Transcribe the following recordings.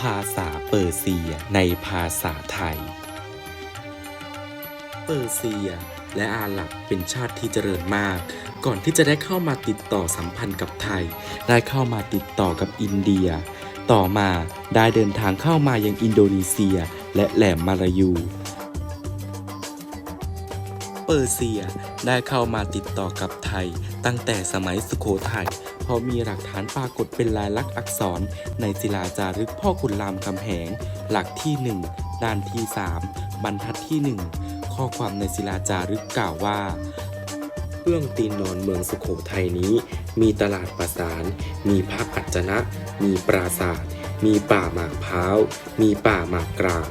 ภาษาเปอร์เซียในภาษาไทย เปอร์เซียและอาหรับเป็นชาติที่เจริญมาก ก่อนที่จะได้เข้ามาติดต่อสัมพันธ์กับไทย ได้เข้ามาติดต่อกับอินเดีย ต่อมาได้เดินทางเข้ามายังอินโดนีเซีย และแหลมมาลายู เปอร์เซียได้เข้ามาติดต่อกับไทย ตั้งแต่สมัยสุโขทัย ราะมีหลักฐานปรากฏเป็นลายลักษณ์อักษร ในศิลาจารึกพ่อขุนรามคำแหง หลักที่ 1 ด้านที่ 3 บรรทัดที่ 1 ข้อความในศิลาจารึกกล่าวว่าเบื้องตีนนอนเมืองสุโขทัยนี้ มีตลาดประสาน มีพระอัจนะ มีปราสาทมีป่าหมากพร้าว มีป่าหมากกลาง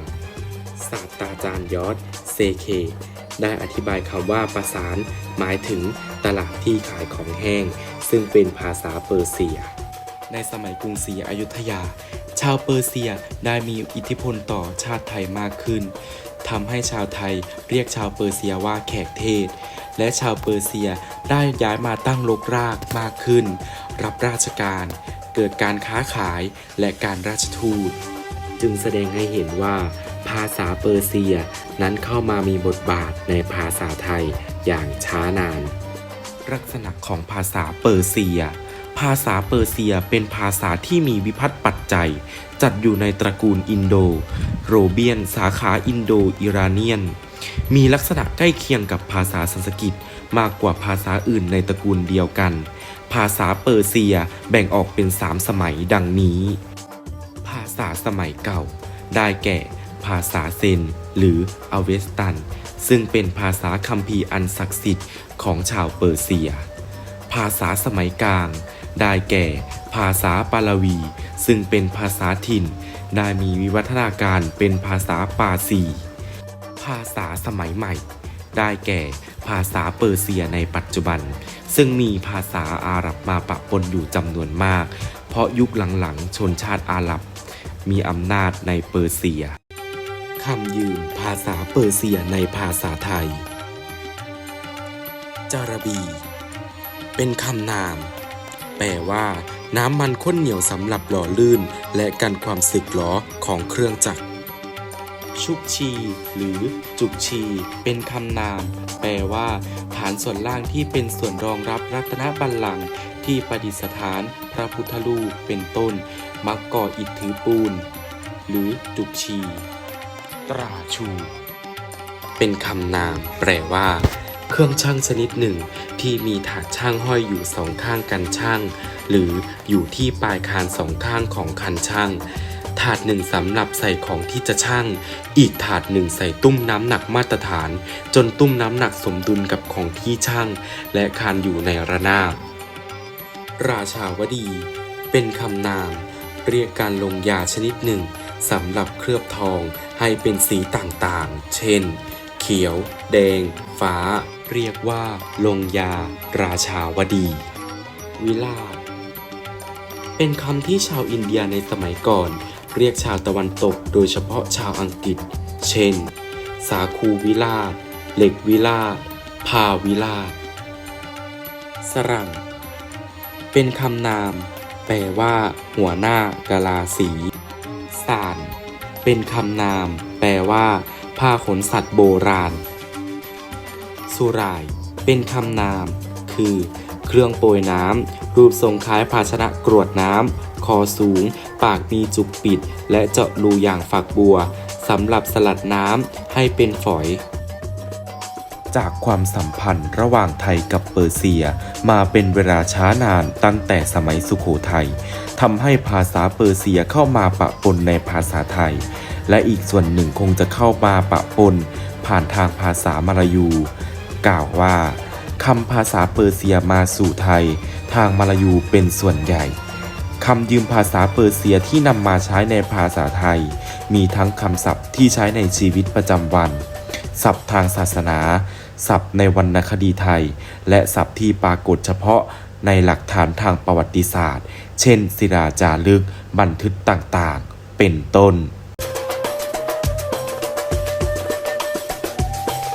ศาสตราจารย์ยอดเซเค ได้อธิบายคำว่าประสานหมายถึงตลาดที่ขายของแห้ง ซึ่งเป็นภาษาเปอร์เซีย ในสมัยกรุงศรีอยุธยา ชาวเปอร์เซียได้มีอิทธิพลต่อชาติไทยมากขึ้นทำให้ชาวไทยเรียกชาวเปอร์เซียว่าแขกเทศ และชาวเปอร์เซียได้ย้ายมาตั้งรกรากมากขึ้น รับราชการ เกิดการค้าขายและการราชทูต จึงแสดงให้เห็นว่า ภาษาเปอร์เซียนั้นเข้ามามีบทบาทในภาษาไทยอย่างช้านาน ลักษณะของภาษาเปอร์เซีย ภาษาเปอร์เซียเป็นภาษาที่มีวิพัฒน์ปัจจัย จัดอยู่ในตระกูลอินโด โรเบียน สาขาอินโดอิราเนียน มีลักษณะใกล้เคียงกับภาษาสันสกฤตมากกว่าภาษาอื่นในตระกูลเดียวกัน ภาษาเปอร์เซียแบ่งออกเป็นสามสมัยดังนี้ ภาษาสมัยเก่า ได้แก่ ภาษาเซน หรืออเวสตัน ซึ่งเป็นภาษาคัมภีร์อันศักดิ์สิทธิ์ของชาวเปอร์เซีย ภาษาสมัยกลาง ได้แก่ ภาษาปาลาวี ซึ่งเป็นภาษาถิ่น ได้มีวิวัฒนาการเป็นภาษาปาซี ภาษาสมัยใหม่ ได้แก่ภาษาเปอร์เซียในปัจจุบัน ซึ่งมีภาษาอาหรับมาปะปนอยู่จำนวนมาก เพราะยุคหลังๆ ชนชาติอาหรับมีอำนาจในเปอร์เซีย คำยืมภาษาเปอร์เซียในภาษาไทย จาระบี เป็นคำนาม แปลว่า น้ำมันข้นเหนียวสำหรับหล่อลื่น และกันความสึกหรอของเครื่องจักร ชุกชี หรือจุกชี เป็นคำนาม แปลว่า ฐานส่วนล่างที่เป็นส่วนรองรับรัตนบัลลังก์ที่ประดิษฐานพระพุทธรูปเป็นต้น มักก่ออิฐถือปูน หรือจุกชี ตราชู เป็นคำนามแปลว่า เครื่องช่างชนิดหนึ่ง ที่มีถาดช่างห้อยอยู่สองข้างกันช่าง หรืออยู่ที่ปลายคานสองข้างของคันช่างถาดหนึ่งสำหรับใส่ของที่จะช่างอีกถาดหนึ่งใส่ตุ้มน้ำหนักมาตรฐาน จนตุ้มน้ำหนักสมดุลกับของที่ช่างและคานอยู่ในระนาบ ราชาวดี เป็นคำนาม เรียกการลงยาชนิดหนึ่ง สำหรับเคลือบทองให้เป็นสีต่างๆ เช่น เขียว แดง ฟ้า เรียกว่า ลงยา ราชาวดี วิลาศเป็นคำที่ชาวอินเดียในสมัยก่อน เรียกชาวตะวันตกโดยเฉพาะชาวอังกฤษ เช่น สาคูวิลาศเหล็กวิลาศพาวิลาศสรังเป็นคำนาม แปลว่า หัวหน้ากะลาสี สาน เป็นคำนาม แปลว่าผ้าขนสัตว์โบราณ สุราย เป็นคำนาม คือ เครื่องโปรยน้ำ รูปทรงคล้ายภาชนะกรวดน้ำ คอสูง ปากมีจุกปิด และเจาะรูอย่างฝักบัวสำหรับสลัดน้ำให้เป็นฝอย จากความสัมพันธ์ระหว่างไทยกับเปอร์เซีย มาเป็นเวลาช้านานตั้งแต่สมัยสุโขทัยทำให้ภาษาเปอร์เซียเข้ามาปะปนในภาษาไทย และอีกส่วนหนึ่งคงจะเข้ามาปะปน ผ่านทางภาษามลายู กล่าวว่าคำภาษาเปอร์เซียมาสู่ไทย ทางมลายูเป็นส่วนใหญ่คำยืมภาษาเปอร์เซียที่นำมาใช้ในภาษาไทย มีทั้งคำศัพท์ที่ใช้ในชีวิตประจำวัน ศัพท์ทางศาสนา ศัพท์ในวรรณคดีไทย และศัพท์ที่ปรากฏเฉพาะในหลักฐานทางประวัติศาสตร์ เช่น ศิลาจารึก บันทึกต่างๆ เป็นต้น